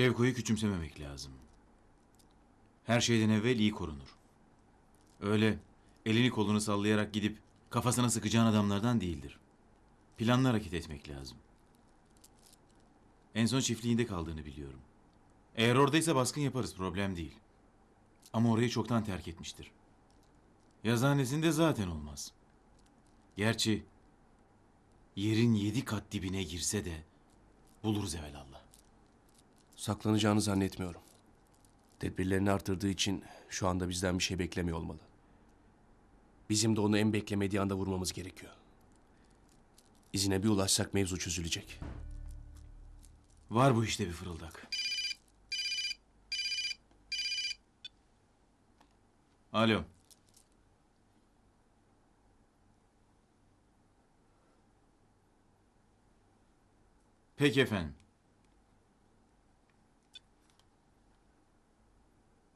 Şevko'yu küçümsememek lazım. Her şeyden evvel iyi korunur. Öyle elini kolunu sallayarak gidip kafasına sıkacağın adamlardan değildir. Planlı hareket etmek lazım. En son çiftliğinde kaldığını biliyorum. Eğer oradaysa baskın yaparız problem değil. Ama orayı çoktan terk etmiştir. Yazıhanesinde zaten olmaz. Gerçi yerin yedi kat dibine girse de buluruz evelallah. Saklanacağını zannetmiyorum. Tedbirlerini artırdığı için şu anda bizden bir şey beklemiyor olmalı. Bizim de onu en beklemediği anda vurmamız gerekiyor. İzine bir ulaşsak mevzu çözülecek. Var bu işte bir fırıldak. Alo. Peki efendim.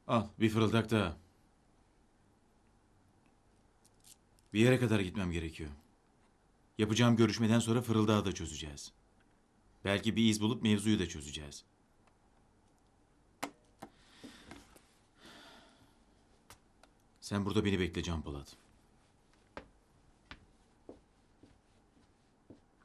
Al bir fırıldak daha. Bir yere kadar gitmem gerekiyor. Yapacağım görüşmeden sonra fırıldağı da çözeceğiz. Belki bir iz bulup mevzuyu da çözeceğiz. Sen burada beni bekle Can Polat.